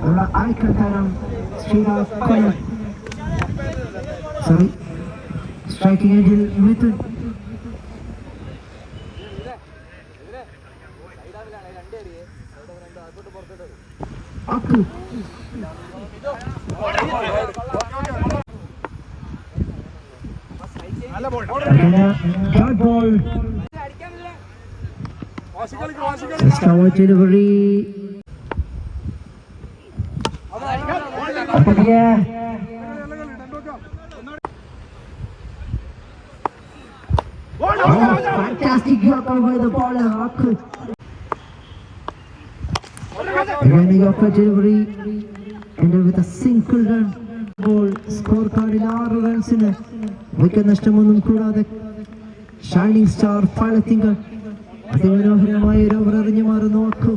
ഉള്ള ഐക്കൺ താരം ശ്രീരാജ് കൊല്ലം sorry striking ഏജിൽ Mithun dot ball delivery. Up in the Oh, fantastic Yorker and the bowler, Akut. Again, a Yorker delivery. Ended with a single run. Ball score കാർഡിൽ ആറ് റൺസിന് wicket നഷ്ടമൊന്നും കൂടാതെ shining star ഫലത്തിങ്കൾ അതിമനോഹരമായ ഒരു over എറിഞ്ഞു മാറുന്നു അക്കു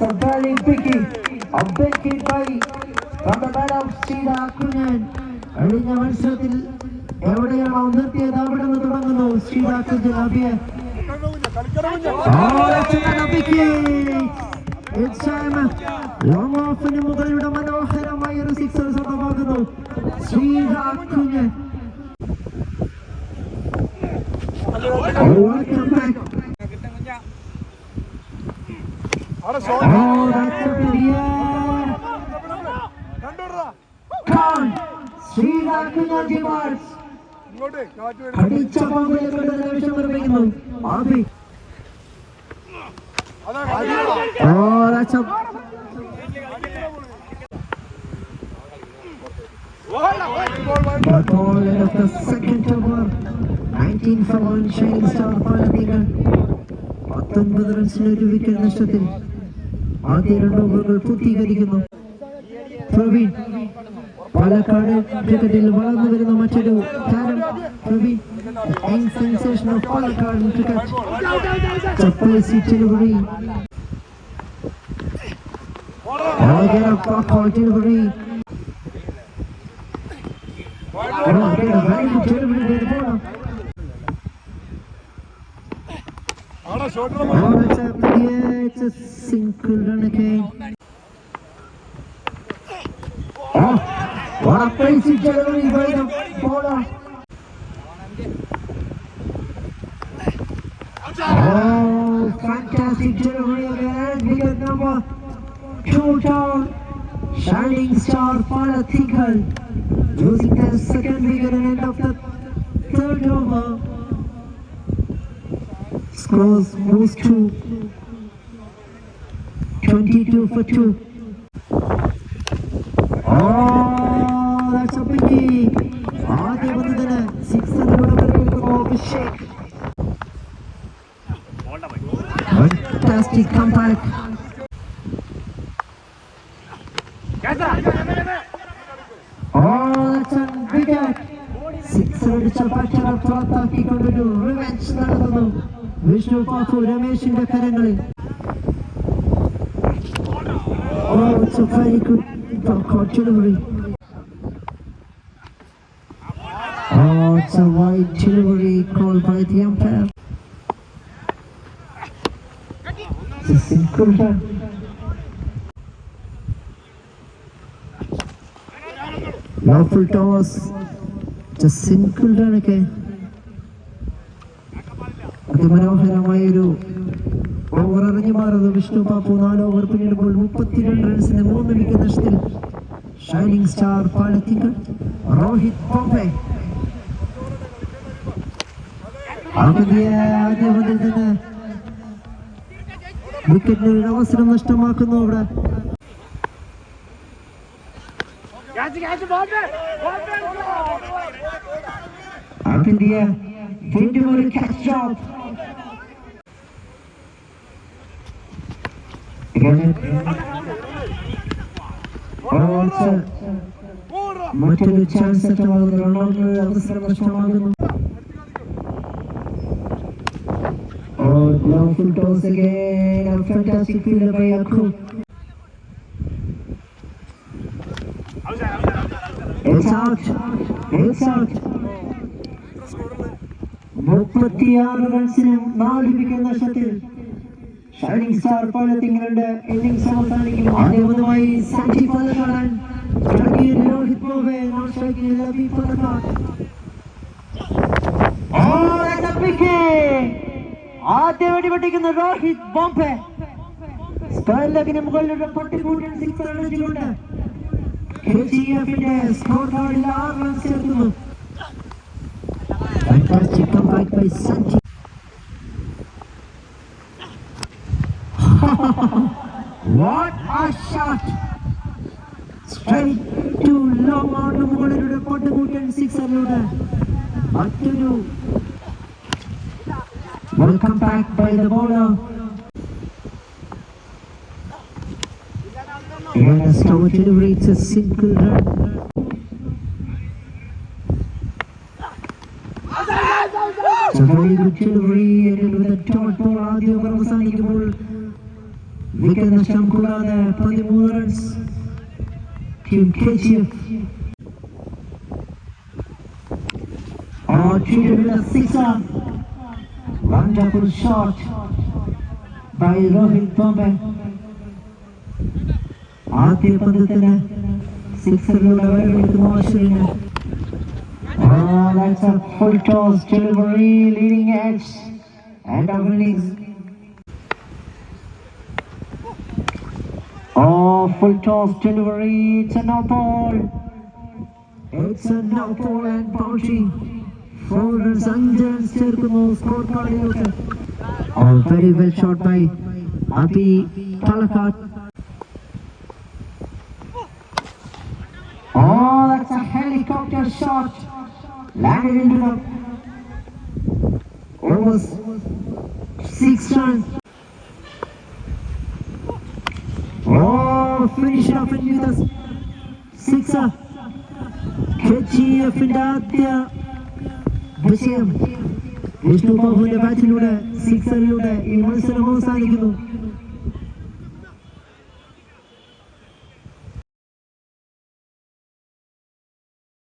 A very picky, a big by from the bat of Srida Kunyan. കഴിഞ്ഞ മത്സരത്തിൽ എവിടെയാണോ നിർത്തിയത് അവിടെ നിന്ന് തുടങ്ങുന്നു ശ്രീഡ കുഞ്ഞൻ അഭിയ ലോങ് ഓഫിന് മുകളിലൂടെ മനോഹരമായ ഒരു സിക്സർ സ്വന്തമാക്കുന്നു. ശ്രീഡ കുഞ്ഞൻ Welcome back. A the ball end of the second over. 19 for one shining star പാലത്തീകൾ പത്തൊൻപത് റൺസിന് ഒരു വിക്കറ്റ് നഷ്ടത്തിൽ ആദ്യ രണ്ട് ഓവറുകൾ പൂർത്തീകരിക്കുന്നു പ്രവീൺ പാലക്കാട് ക്രിക്കറ്റിൽ വളർന്നു വരുന്ന മറ്റൊരു താരം Praveen sensation of Palakkad cricket ചപ്പേസി ചെലുപടി Again, बहुत अच्छा अपना दिया इट्स सिंगल रन अगेन वाकई सी ज़रूरी भाई ना बोला Oh, fantastic delivery again. Wicket number two down. Shining star Palathigal losing their second wicket and end of the third over. Scores moves to 22 for 2. Oh, that's a biggie. ആദ്യ പന്തിന് സിക്സറിലൂടെ വരവേൽക്കുന്നു Abhishek Fantastic comeback. Oh, that's a wicket. Sixer അടിച്ച പച്ചറ പുറത്താക്കിക്കൊണ്ടൊരു revenge നടത്തുന്നു Vishnu पाखू Ramesh इंदकरनले Oh, it's a very good block artillery. Oh, it's a wide delivery called by the umpire. It's in Kurda. Lawful toss. Just in Kurda again. അതിമനോഹരമായ ഒരു over എറിഞ്ഞു മാറുന്നത് വിഷ്ണു പാപ്പു നാല് over പിന്നിടുമ്പോൾ മുപ്പത്തിരണ്ട് റൺസിന് മൂന്ന് വിക്കറ്റ് നഷ്ടത്തിൽ. ഷൈനിങ് സ്റ്റാർ പാലത്തിങ്കൽ രോഹിത് പോപ്പെ അവസരം നഷ്ടമാക്കുന്നു അവിടെ. വീണ്ടും ഒരു ക്യാച്ച് ഡ്രോപ്പ് മറ്റൊരു ചാൻസ് നഷ്ടമാകുന്നു റൊണാൾഡോ അവസരം നഷ്ടമാകുന്നു Oh, lawful toss again. A fantastic fielder by Akku. It's out. It's out. മുപ്പത്തിയാറ് റൺസിന് നാല് വിക്കറ്റ് നഷ്ടത്തിൽ ഷൈനിങ് സ്റ്റാർ പോലത്തിങ്ങളുടെ ഇന്നിംഗ്സ് അവസാനിക്കും ആദ്യമായി സഞ്ജി സ്ട്രൈക്കിൽ രോഹിത് ലബി ആദ്യ വെടി ബോംബെ. ലെഗിന് മുകളിലൂടെ പൊട്ടിക്കൂട്ടിൽ സിക്സ് അടിച്ചുകൊണ്ട്. സ്കോർ ആറ് runs. what a shot! Straight to long on മുകളിലൂടെ പൊട്ടുകൂട്ടൻ സിക്സറിലൂടെ മറ്റൊരു welcome back by the bowler And a strong delivery, it's a single run. So very good delivery and with a dot ball ആദ്യ over അവസാനിക്കുമ്പോൾ wicket നഷ്ടം കൂടാതെ പതിമൂന്ന് runs team K G F treated with a sixer. Wonderful shot by Rohit Bombay. ആദ്യ പന്തത്തിന് സിക്സറിലൂടെ വരവെടുക്കുന്നു Ashwin Oh, that's a full toss delivery, leading edge, and of innings. Oh, full toss delivery, it's a no ball. It's a no ball and bounty. Four runs, അഞ്ച് runs ചേർക്കുന്നു score കാർഡിലോട്ട് Oh, very well shot by Abhi Palakat. Oh, that's a helicopter shot. Landed into the almost six runs. Off and with a sixer. KGF-ന്റെ ആദ്യ വിജയം വിഷ്ണു ബാബുവിന്റെ ബാറ്റിലൂടെ സിക്സറിലൂടെ ഈ മത്സരം അവസാനിക്കുന്നു